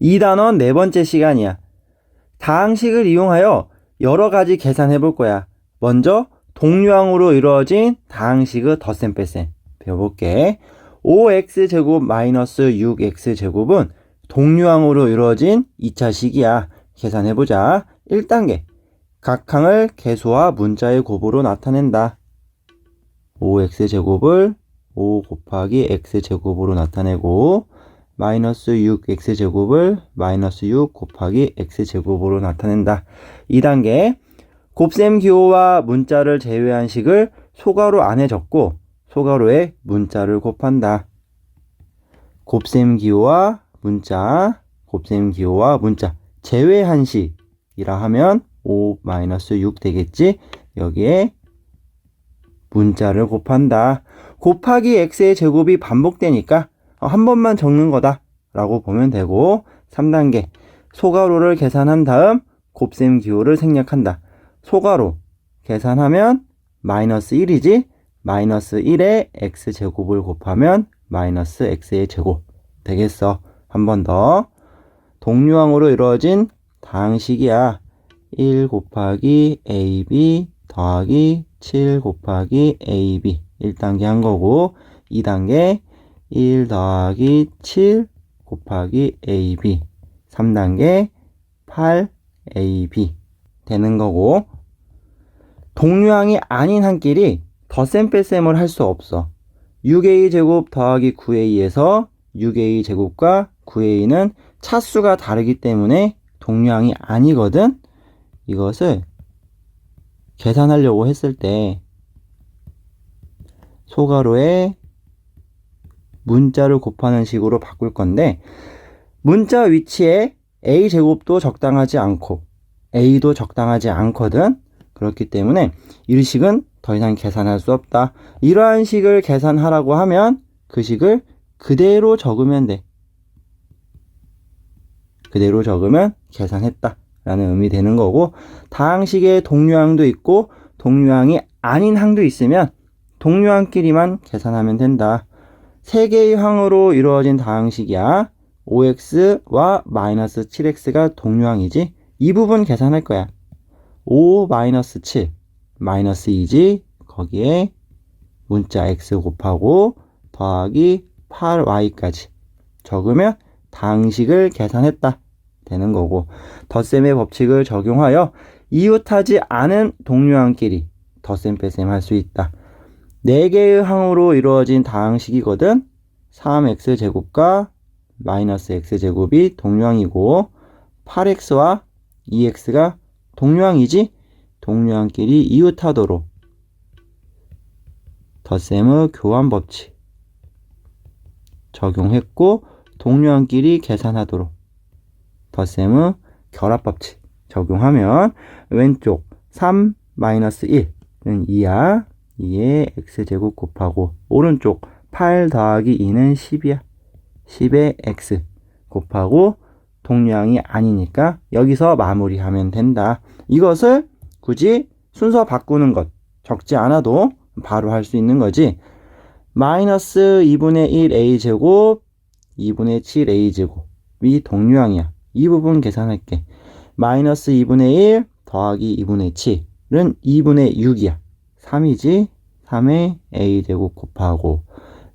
이 단원 네 번째 시간이야. 다항식을 이용하여 여러 가지 계산해 볼 거야. 먼저 동류항으로 이루어진 다항식의 덧셈 뺄셈 배워볼게. 5x제곱 마이너스 6x제곱은 동류항으로 이루어진 2차식이야. 계산해 보자. 1단계. 각 항을 개수와 문자의 곱으로 나타낸다. 5x제곱을 5 곱하기 x제곱으로 나타내고 마이너스 6x제곱을 마이너스 6 곱하기 x제곱으로 나타낸다. 2단계 곱셈 기호와 문자를 제외한 식을 소가로 안에 적고 소가로에 문자를 곱한다. 곱셈 기호와 문자, 곱셈 기호와 문자 제외한 식이라 하면 5 마이너스 6 되겠지? 여기에 문자를 곱한다. 곱하기 x의 제곱이 반복되니까 어, 한 번만 적는 거다 라고 보면 되고 3단계 소가로를 계산한 다음 곱셈 기호를 생략한다. 소가로 계산하면 마이너스 1이지 마이너스 1에 x제곱을 곱하면 마이너스 x의 제곱 되겠어. 한 번 더. 동류항으로 이루어진 다항식이야. 1 곱하기 ab 더하기 7 곱하기 ab 1단계 한 거고 2단계 1 더하기 7 곱하기 ab 3단계 8ab 되는 거고 동류항이 아닌 한끼리 덧셈 뺄셈을 할 수 없어. 6a 제곱 더하기 9a에서 6a 제곱과 9a는 차수가 다르기 때문에 동류항이 아니거든. 이것을 계산하려고 했을 때 소가로에 문자를 곱하는 식으로 바꿀 건데 문자 위치에 a 제곱도 적당하지 않고 a도 적당하지 않거든. 그렇기 때문에 이 식은 더 이상 계산할 수 없다. 이러한 식을 계산하라고 하면 그 식을 그대로 적으면 돼. 그대로 적으면 계산했다 라는 의미 되는 거고 다항식에 동류항도 있고 동류항이 아닌 항도 있으면 동류항끼리만 계산하면 된다. 세 개의 항으로 이루어진 다항식이야. 5x와 마이너스 7x가 동류항이지. 이 부분 계산할 거야. 5 마이너스 7 마이너스 2지. 거기에 문자 x 곱하고 더하기 8y까지 적으면 다항식을 계산했다. 되는 거고 덧셈의 법칙을 적용하여 이웃하지 않은 동류항끼리 덧셈 뺄셈 할 수 있다. 4개의 항으로 이루어진 다항식이거든. 3x제곱과 마이너스 x제곱이 동류항이고 8x와 2x가 동류항이지 동류항끼리 이웃하도록 덧셈의 교환 법칙 적용했고 동류항끼리 계산하도록 덧셈의 결합 법칙 적용하면 왼쪽 3 마이너스 1은 2야. 2에 x제곱 곱하고 오른쪽 8 더하기 2는 10이야. 10에 x 곱하고 동량이 아니니까 여기서 마무리하면 된다. 이것을 굳이 순서 바꾸는 것 적지 않아도 바로 할 수 있는 거지. 마이너스 2분의 1 a제곱 2분의 7 a제곱이 동류항이야. 이 부분 계산할게. 마이너스 2분의 1 더하기 2분의 7은 2분의 6이야. 3이지? 3에 a제곱 곱하고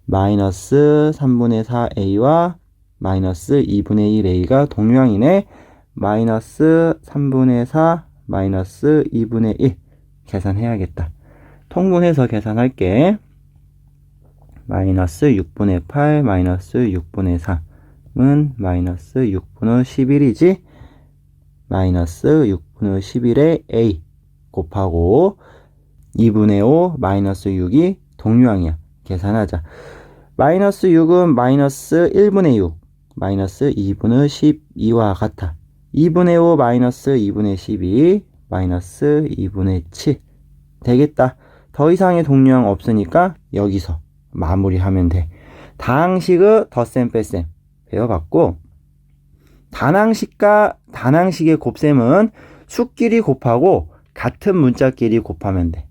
마이너스 3분의 4a와 마이너스 2분의 1a가 동류항이네. 마이너스 3분의 4 마이너스 2분의 1 계산해야겠다. 통분해서 계산할게. 마이너스 6분의 8 마이너스 6분의 3은 마이너스 6분의 11이지 마이너스 6분의 11에 a 곱하고 2분의 5 마이너스 6이 동류항이야. 계산하자. 마이너스 6은 마이너스 1분의 6 마이너스 2분의 12와 같아. 2분의 5 마이너스 2분의 12 마이너스 2분의 7 되겠다. 더 이상의 동류항 없으니까 여기서 마무리하면 돼. 다항식의 덧셈 뺄셈. 배워봤고. 단항식과 단항식의 곱셈은 수끼리 곱하고 같은 문자끼리 곱하면 돼.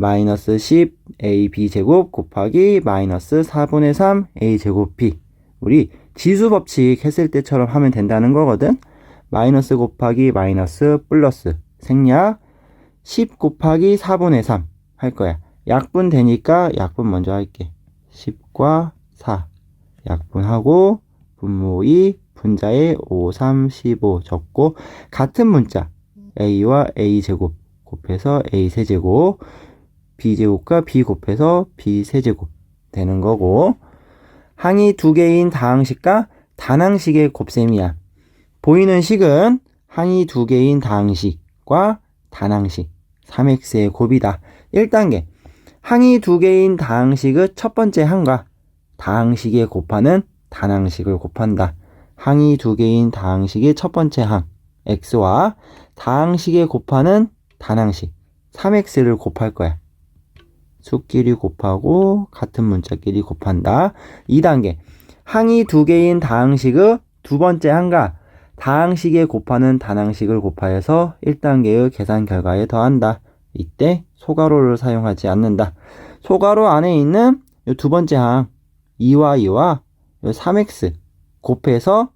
마이너스 10 a b 제곱 곱하기 마이너스 4분의 3 a 제곱 b 우리 지수 법칙 했을 때처럼 하면 된다는 거거든. 마이너스 곱하기 마이너스 플러스 생략 10 곱하기 4분의 3 할 거야. 약분 되니까 약분 먼저 할게. 10과 4 약분하고 분모 2 분자에 5, 3, 15 적고 같은 문자 a와 a 제곱 곱해서 a 세제곱 b 제곱과 b 곱해서 b 세제곱 되는 거고 항이 두 개인 다항식과 단항식의 곱셈이야. 보이는 식은 항이 두 개인 다항식과 단항식 3x의 곱이다. 1단계 항이 두 개인 다항식의 첫 번째 항과 다항식에 곱하는 단항식을 곱한다. 항이 두 개인 다항식의 첫 번째 항 x와 다항식에 곱하는 단항식 3x를 곱할 거야. 수끼리 곱하고 같은 문자끼리 곱한다. 2단계 항이 두 개인 다항식의 두 번째 항과 다항식에 곱하는 단항식을 곱하여서 1단계의 계산 결과에 더한다. 이때 소가로를 사용하지 않는다. 소가로 안에 있는 이두 번째 항 2와 2와 3x 곱해서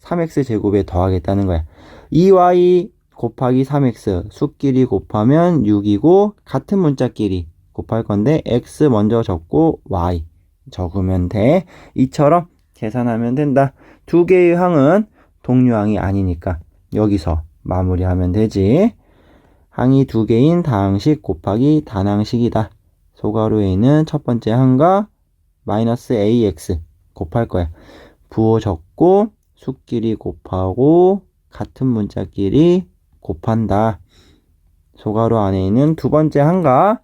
3x 제곱에 더하겠다는 거야. 2y 2 곱하기 3x 수끼리 곱하면 6이고 같은 문자끼리 곱할 건데 x 먼저 적고 y 적으면 돼. 이처럼 계산하면 된다. 두 개의 항은 동류항이 아니니까 여기서 마무리하면 되지. 항이 두 개인 다항식 곱하기 단항식이다. 소가로에 있는 첫 번째 항과 마이너스 ax 곱할 거야. 부호 적고 수끼리 곱하고 같은 문자끼리 곱한다. 소가로 안에 있는 두 번째 항과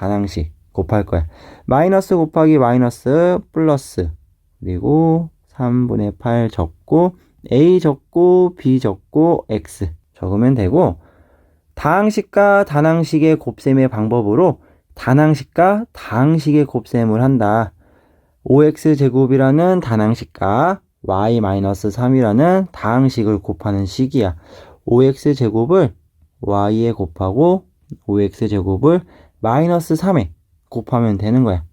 단항식 곱할 거야. 마이너스 곱하기 마이너스 플러스 그리고 3분의 8 적고 a 적고 b 적고 x 적으면 되고 다항식과 단항식의 곱셈의 방법으로 단항식과 다항식의 곱셈을 한다. 5x 제곱이라는 단항식과 y-3이라는 다항식을 곱하는 식이야. 5x 제곱을 y에 곱하고 5x 제곱을 마이너스 3에 곱하면 되는 거야.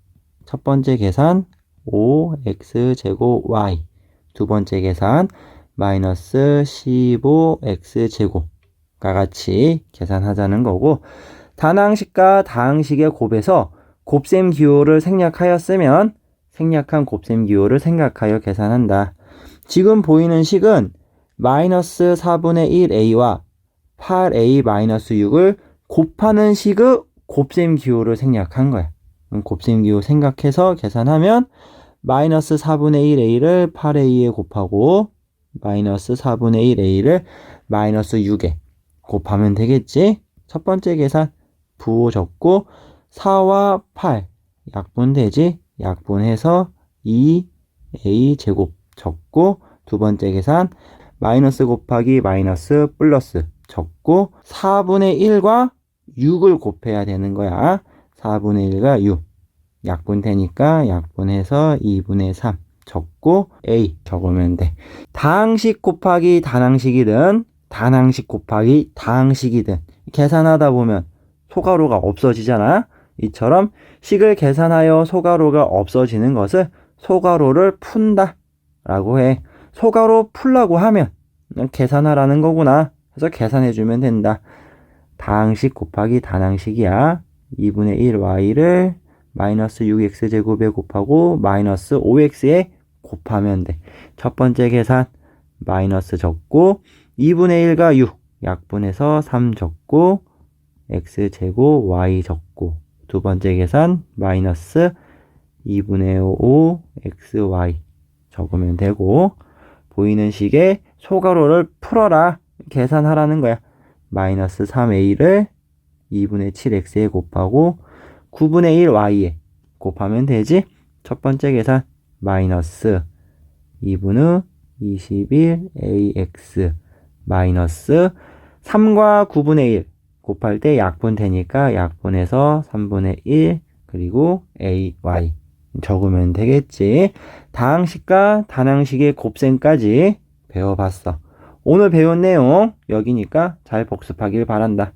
첫 번째 계산 5x 제곱 y 두 번째 계산 마이너스 15x 제곱과 같이 계산하자는 거고 단항식과 다항식의 곱에서 곱셈 기호를 생략하였으면 생략한 곱셈 기호를 생각하여 계산한다. 지금 보이는 식은 마이너스 4분의 1a와 8a 마이너스 6을 곱하는 식의 곱셈 기호를 생략한 거야. 곱셈 기호 생각해서 계산하면 마이너스 4분의 1a를 8a에 곱하고 마이너스 4분의 1a를 마이너스 6에 곱하면 되겠지? 첫 번째 계산 부호 적고 4와 8 약분되지? 약분해서 2a 제곱 적고 두 번째 계산 마이너스 곱하기 마이너스 플러스 적고 4분의 1과 6을 곱해야 되는 거야. 4분의 1과 6 약분 되니까 약분해서 2분의 3 적고 a 적으면 돼. 다항식 곱하기 단항식이든 단항식 곱하기 다항식이든 계산하다 보면 소가로가 없어지잖아. 이처럼 식을 계산하여 소가로가 없어지는 것을 소가로를 푼다 라고 해. 소가로 풀라고 하면 계산하라는 거구나. 그래서 계산해 주면 된다. 다항식 곱하기 단항식이야. 2분의 1y를 마이너스 6x제곱에 곱하고 마이너스 5x에 곱하면 돼. 첫 번째 계산 마이너스 적고 2분의 1과 6 약분해서 3 적고 x제곱 y 적고 두 번째 계산 마이너스 2분의 5 xy 적으면 되고 보이는 식의 소가로를 풀어라 계산하라는 거야. 마이너스 3a를 2분의 7x에 곱하고 9분의 1y에 곱하면 되지. 첫 번째 계산 마이너스 2분의 21ax 마이너스 3과 9분의 1 곱할 때 약분 되니까 약분해서 3분의 1 그리고 ay 적으면 되겠지. 다항식과 단항식의 곱셈까지 배워봤어. 오늘 배운 내용 여기니까 잘 복습하길 바란다.